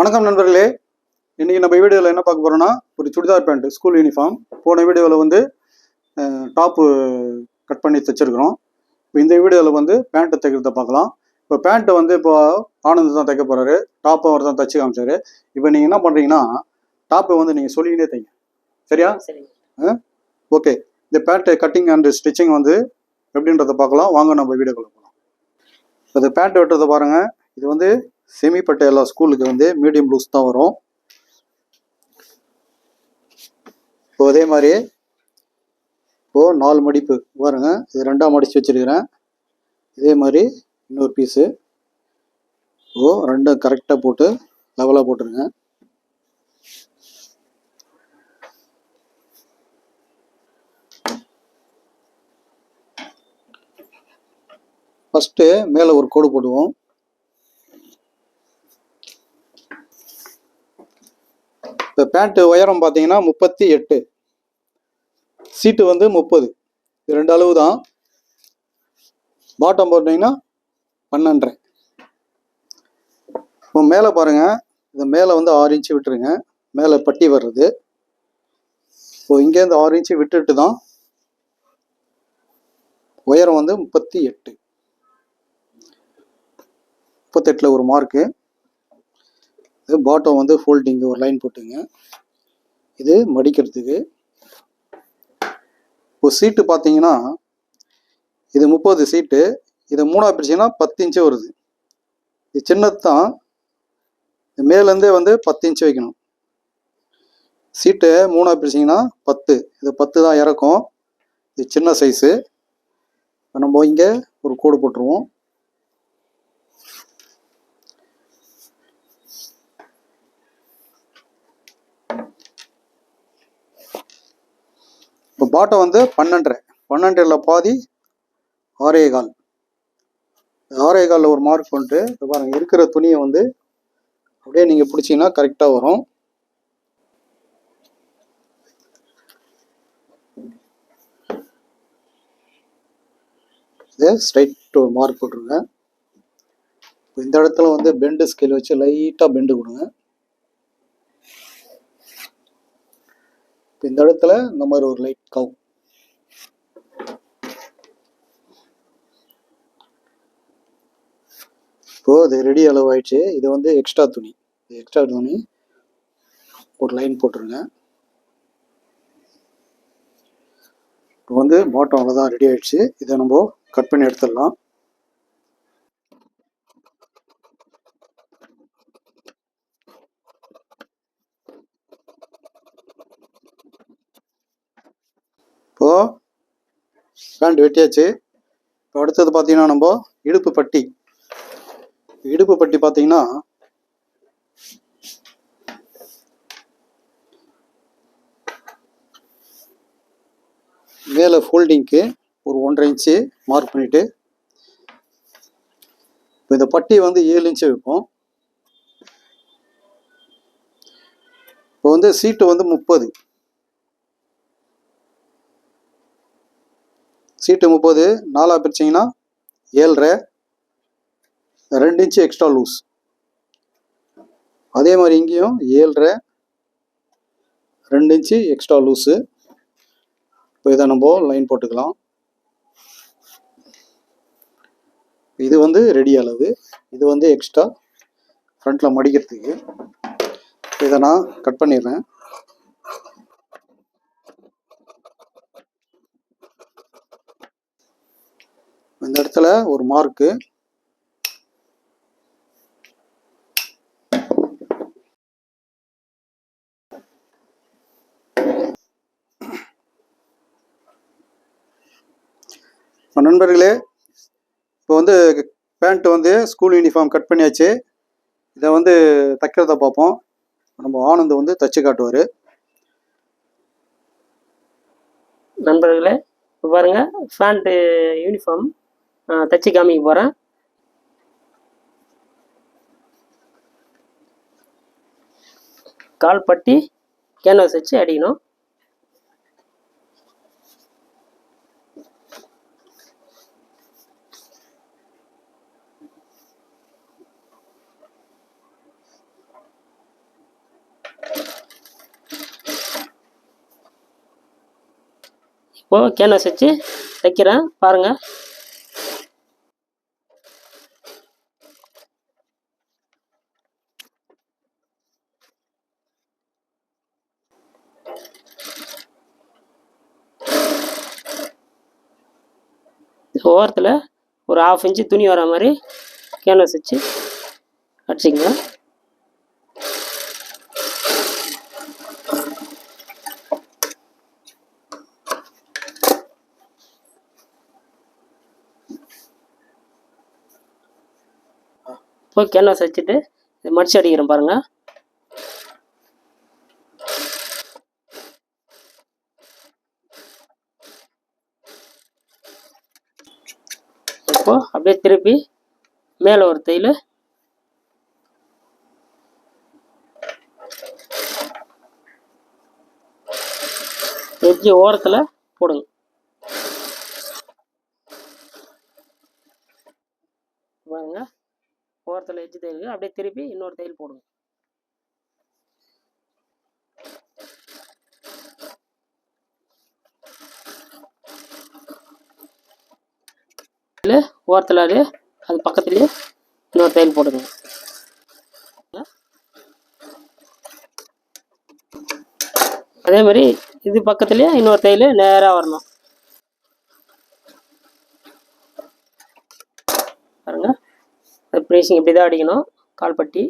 வணக்கம் நண்பர்களே. இன்னைக்கு நம்ம வீடியோவில் என்ன பார்க்க போறோம்னா ஒரு சுடிதார் பேண்ட் ஸ்கூல் யூனிஃபார்ம் போன வீடியோவில் வந்து டாப்பு கட் பண்ணி தைச்சிருக்கிறோம். இப்போ இந்த வீடியோவில் வந்து பேண்ட்டை தைக்கிறத பார்க்கலாம். இப்போ பேண்ட்டை வந்து இப்போ ஆனந்த் தான் தைக்க போறாரு. டாப்பை அவர் தான் தைச்சு காமிச்சாரு. இப்போ நீங்கள் என்ன பண்ணுறீங்கன்னா டாப்பை வந்து நீங்கள் சொல்லிக்கிட்டே தைங்க. சரியா? ஓகே இந்த பேண்ட்டு கட்டிங் அண்ட் ஸ்டிச்சிங் வந்து எப்படின்றத பார்க்கலாம். வாங்க நம்ம வீடியோக்குள்ள போகலாம் இப்போ இந்த பேண்ட் வெட்டுறதை பாருங்க. இது வந்து செமி எல்லா ஸ்கூலுக்கு வந்து மீடியம் லூஸ் தான் வரும். இப்போ அதே மாதிரி இப்போ நாலு மடிப்பு பாருங்க இது ரெண்டாம் மடிச்சு வச்சிருக்கிறேன். இதே மாதிரி இன்னொரு பீஸு இப்போ ரெண்டும் கரெக்டாக போட்டு லெவலாக போட்டுருங்க. ஃபஸ்ட்டு மேலே ஒரு கோடு போடுவோம். இந்த பேண்ட்டு உயரம் பார்த்தீங்கன்னா முப்பத்தி எட்டு. சீட்டு வந்து முப்பது. ரெண்டு அளவு தான் பாட்டம் போட்டிங்கன்னா பன்னெண்டரை இப்போ மேலே பாருங்கள் இது மேலே வந்து ஆறு இன்ச்சு விட்டுருங்க. மேலே பட்டி வர்றது. இப்போ இங்கேருந்து ஆறு இன்ச்சு விட்டுட்டு தான் உயரம் வந்து முப்பத்தி எட்டு. முப்பத்தெட்டில் ஒரு மார்க்கு இது பாட்டம் வந்து ஃபோல்டிங்கு ஒரு லைன் போட்டுங்க. இது மடிக்கிறதுக்கு. இப்போ சீட்டு பார்த்தீங்கன்னா இது முப்பது சீட்டு இது மூணாக பிரிச்சிங்கன்னா பத்து இன்ச்சு வருது. இது சின்னது தான் மேலேருந்தே வந்து பத்து இன்ச்சு வைக்கணும். சீட்டு மூணா பிரிச்சிங்கன்னா பத்து. இது பத்து தான் இறக்கும். இது சின்ன சைஸு நம்ம இங்கே ஒரு கோடு போட்டுருவோம். பாட்டம் வந்து பன்னெண்டரை பன்னெண்டில் பாதி ஆறே கால். ஆறே காலில் ஒரு மார்க் பண்ணிட்டு இப்போ பாருங்க இருக்கிற துணியை வந்து அப்படியே நீங்கள் பிடிச்சிங்கன்னா கரெக்டாக வரும். இது ஸ்ட்ரைட் மார்க் போட்டுருங்க. இந்த இடத்துல வந்து பெண்டு ஸ்கேல் வச்சு லைட்டாக பெண்டு கொடுங்க. இப்போ இந்த இடத்துல இந்த மாதிரி ஒரு லைட் கவு இப்போ இது ரெடி அளவு ஆயிடுச்சு இது வந்து எக்ஸ்ட்ரா துணி. எக்ஸ்ட்ரா துணி. ஒரு லைன் போட்டுருங்க. இப்போ வந்து பாட்டம் அவ்வளோதான் ரெடி ஆயிடுச்சு. இதை நம்ம கட் பண்ணி எடுத்துடலாம் இப்போ பேண்ட் வெட்டியாச்சு. இப்போ அடுத்தது பார்த்தீங்கன்னா நம்ம இடுப்பு பட்டி. இடுப்பு பட்டி பார்த்தீங்கன்னா மேலே ஃபோல்டிங்க்கு ஒரு ஒன்றரை இன்ச்சு மார்க் பண்ணிட்டு இப்போ இந்த பட்டி வந்து ஏழு இன்ச்சு வைப்போம். இப்போ வந்து சீட்டு வந்து முப்பது. சீட்டு முப்பது நாலாக பிரிச்சிங்கன்னா ஏழரை ரெண்டு இன்ச்சு எக்ஸ்ட்ரா லூஸ் அதே மாதிரி இங்கேயும் ஏழரை ரெண்டு இன்ச்சு எக்ஸ்ட்ரா லூஸு இப்போ இதை நம்ம லைன் போட்டுக்கலாம். இது வந்து ரெடி அளவு. இது வந்து எக்ஸ்ட்ரா ஃப்ரண்ட்டில் மடிக்கிறதுக்கு. இதை நான் கட் பண்ணிடுறேன். இந்த இடத்துல ஒரு மார்க்கு இப்போ நண்பர்களே இப்போ வந்து பேண்ட் வந்து ஸ்கூல் யூனிஃபார்ம் கட் பண்ணியாச்சு. இதை வந்து தைக்கிறத பார்ப்போம். நம்ம ஆனந்த் வந்து தச்சு காட்டுவார். நண்பர்களே பாருங்க பேண்ட்டு யூனிஃபார்ம் தச்சு காமிக்க போகிறேன் கால் பட்டி கேன்வாஸ் வச்சு அடிக்கணும். இப்போது கேன்வாஸ் வச்சு தைக்கிறேன் பாருங்கள் ஓரத்தில் ஒரு ஆஃப் இன்ச்சு துணி வர மாதிரி கேன்வாஸ் வச்சு அடிச்சிங்க போய் கேன்வாஸ் வச்சுட்டு மடிச்சு அடிக்கிறேன் பாருங்கள் இப்போ அப்படியே திருப்பி மேலே ஒரு தையல். எட்ஜி ஓரத்தில் போடுங்க. பாருங்க. ஓரத்தில் எட்ஜி தையல் அப்படியே திருப்பி இன்னொரு தையல் போடுங்க. இல்லை ஓரத்தில் அது அது பக்கத்துலேயே இன்னொரு தையல் போடுங்க. அதே மாதிரி இது பக்கத்துலேயே இன்னொரு தையல் நேராக வரணும். பாருங்க. ப்ரீசிங் இப்படி தான் அடிக்கணும். கால்பட்டி.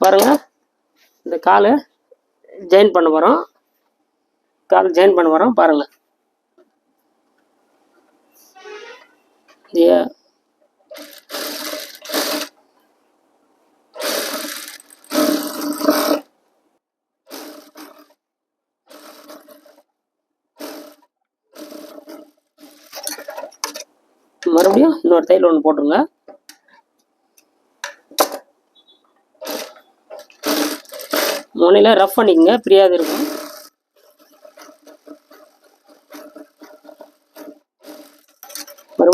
பாருங்க. இந்த காலை ஜாயின் பண்ண போகிறோம் கால் ஜாயின் பண்ண போகிறோம் பாருங்கள் Yeah. மறுபடியும் இன்னொரு தையல் ஒன்று போட்டுருங்க முனையில் ரஃப் பண்ணிக்கங்க பிரியாது இருக்கும்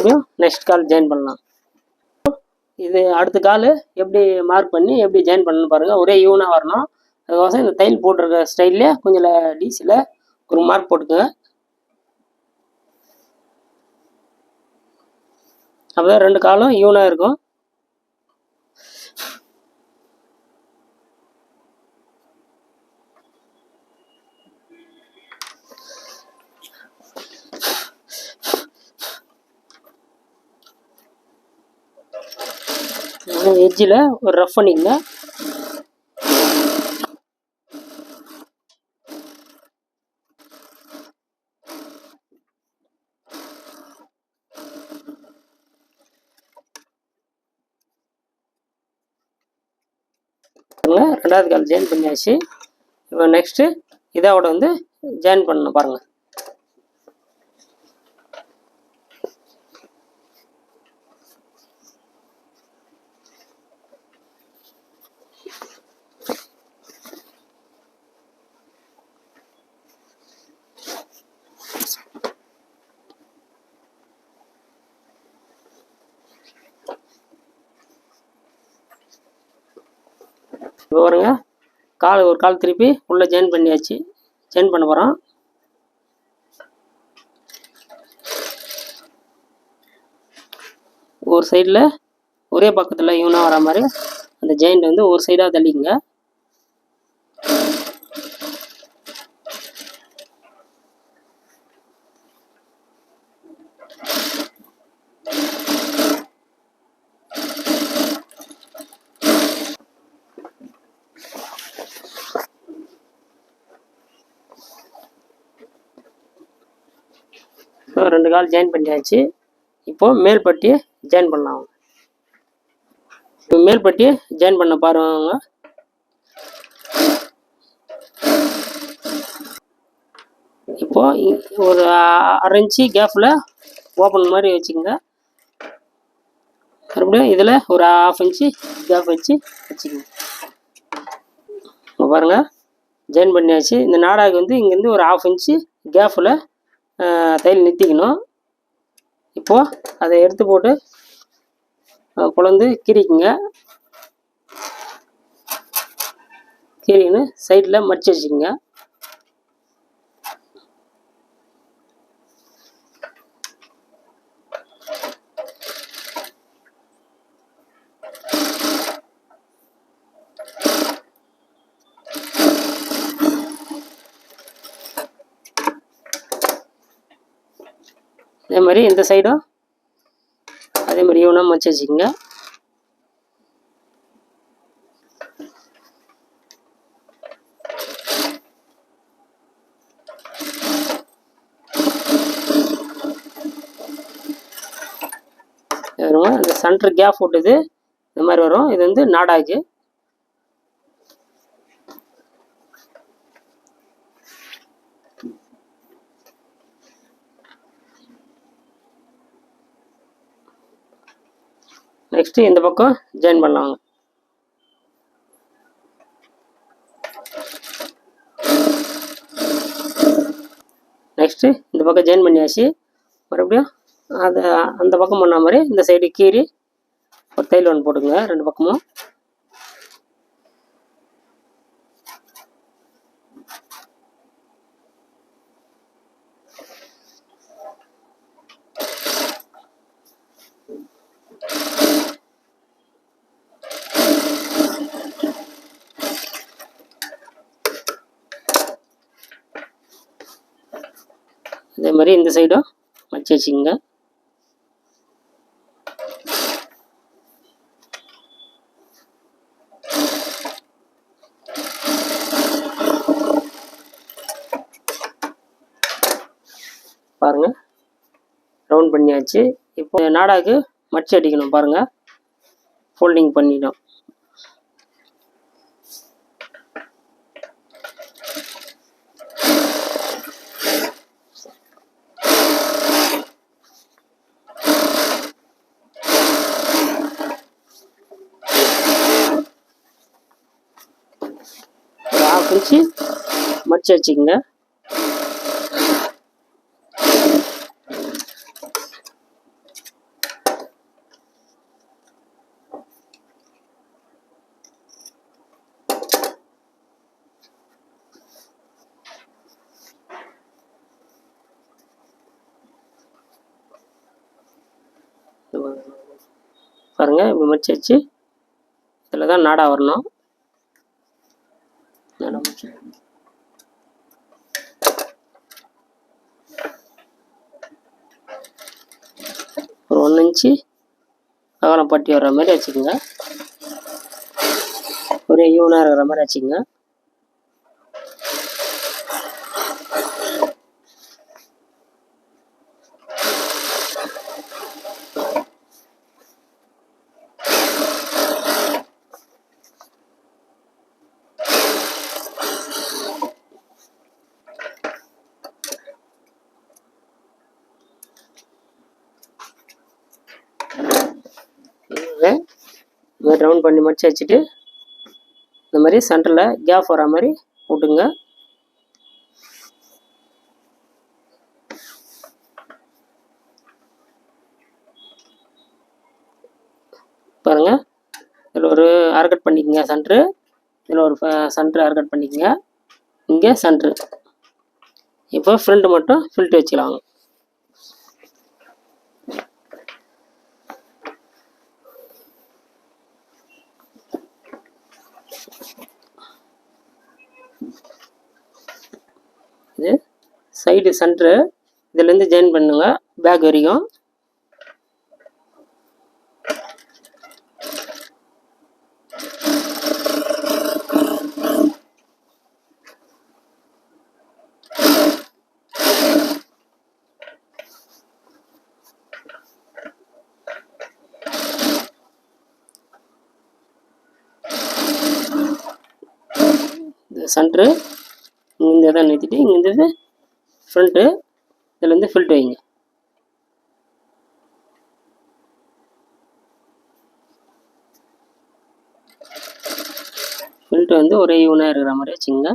மறுபடியும் நெக்ஸ்ட் கால் ஜாயின் பண்ணலாம். இது அடுத்த கால் எப்படி மார்க் பண்ணி எப்படி ஜாயின் பண்ணணும் பாருங்கள் ஒரே யூனாக வரணும். அதுக்கோசம் இந்த தையல் போட்டிருக்க ஸ்டைல்லே கொஞ்சம் டிசியில் ஒரு மார்க் போட்டுக்கோங்க. அப்போ ரெண்டு காலும் யூனாக இருக்கும். எஜ்ஜில் ஒரு ரஃப் பண்ணிக்கங்க. ரெண்டாவது கால் ஜாயின் பண்ணியாச்சு. இப்போ நெக்ஸ்ட்டு இதோட வந்து ஜாயின் பண்ணணும் பாருங்கள் இப்போ பாருங்க. கால் ஒரு கால் திருப்பி உள்ளே ஜாயின் பண்ணியாச்சு. ஜாயின் பண்ண போகிறோம் ஒரு சைடில் ஒரே பக்கத்தில் யூனாக வர மாதிரி அந்த ஜாயிண்ட் வந்து ஒரு சைடாக தள்ளிக்கங்க. இப்போ ரெண்டு கால் ஜாயின் பண்ணியாச்சு. இப்போ மேல்பட்டியை ஜாயின் பண்ணலாம். இப்போ ஜாயின் பண்ண பாருங்க இப்போ ஒரு அரை இன்ச்சு கேப்பில் ஓப்பன் மாதிரி வச்சுக்கோங்க. மறுபடியும் இதில் ஒரு ஹாஃப் இன்ச்சு கேப் வச்சு வச்சுக்கோங்க. இங்க பாருங்க ஜாயின் பண்ணியாச்சு. இந்த நாடாக்கு வந்து இங்கேருந்து ஒரு ஹாஃப் இன்ச்சு கேப்பில் தையல் நிறுத்திக்கணும். இப்போது அதை எடுத்து போட்டு குழந்து பொளந்து கீறிக்குங்க. கீறின்னு சைடில் மடிச்சு வச்சுக்கோங்க. அதே மாதிரி இந்த சைடும் அதே மாதிரி யூனாக மச்சு வச்சுக்கோங்க வருங்க. இந்த சென்டர் கேப் விட்டுது இந்த மாதிரி வரும். இது வந்து நாடாக்கு நெக்ஸ்ட்டு இந்த பக்கம் ஜாயின் பண்ணலாங்க. நெக்ஸ்ட்டு இந்த பக்கம் ஜாயின் பண்ணியாச்சு. மறுபடியும் அதை அந்த பக்கம் பண்ண மாதிரி இந்த சைடு கீறி ஒரு தையல் ஒன்று போட்டுக்கோங்க ரெண்டு பக்கமும் அதே மாதிரி இந்த சைடும் வச்சு வச்சுக்கோங்க. பாருங்க. ரவுண்ட் பண்ணியாச்சு. இப்போ நாடாக்கு மடிச்சு அடிக்கணும் பாருங்க. ஃபோல்டிங் பண்ணிடும் ஒரு ஹாஃப் இன்ச்சு மடிச்சு வச்சுக்கோங்க. பாருங்க இப்படி மடிச்சு வச்சு இதில் தான் நாடா வரணும் நாடா மடிச்சு. ஒரு ஒன்று இன்ச்சு அகலம் பட்டி வர்ற மாதிரி வச்சுக்கோங்க. ஒரு ஈவனாக இருக்கிற மாதிரி வச்சுக்கோங்க இதை இந்த மாதிரி ரவுண்ட் பண்ணி மடிச்சு வச்சுட்டு இந்த மாதிரி சென்டரில் கேப் வர மாதிரி விட்டுங்க பாருங்க. இதில் ஒரு அரைக்கட் பண்ணிக்கங்க சென்ட்ரு இதில் ஒரு சென்ட்ரு அரைக்கட் பண்ணிக்கங்க. இங்கே சென்ட்ரு இப்போ ஃப்ரண்ட் மட்டும் ஃபில்ட் வச்சுக்கலாங்க இது சைடு சென்ட்ரு இதுலேருந்து ஜாயின் பண்ணுங்க. பேக் வரைக்கும். இந்த சென்ட்ரு இந்த இதை நிறுத்திட்டு இங்கே ஃப்ரண்ட்டு இதில் வந்து ஃபில்ட் வைங்க. ஃபில்ட் வந்து ஒரே யூனாக இருக்கிற மாதிரி வச்சுங்க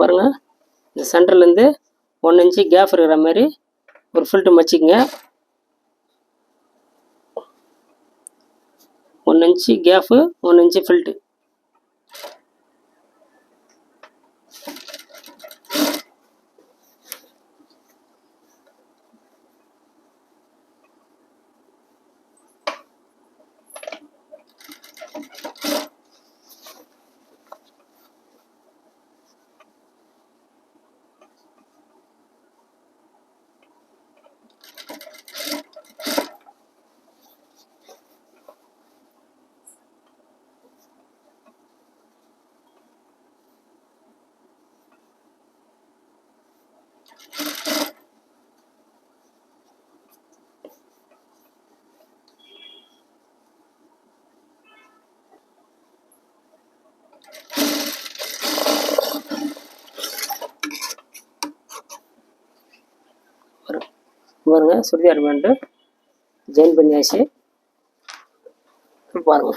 பாருங்கள் இந்த சென்டர்லேருந்து ஒன் இன்ச்சு கேப் இருக்கிற மாதிரி ஒரு ஃபில்ட்டு வச்சுக்கோங்க one inch gap one inch ஃபில்ட்டு பாருங்க சுடிதார் பேண்ட்டு. ஜாயின் பண்ணியாச்சு. பாருங்க.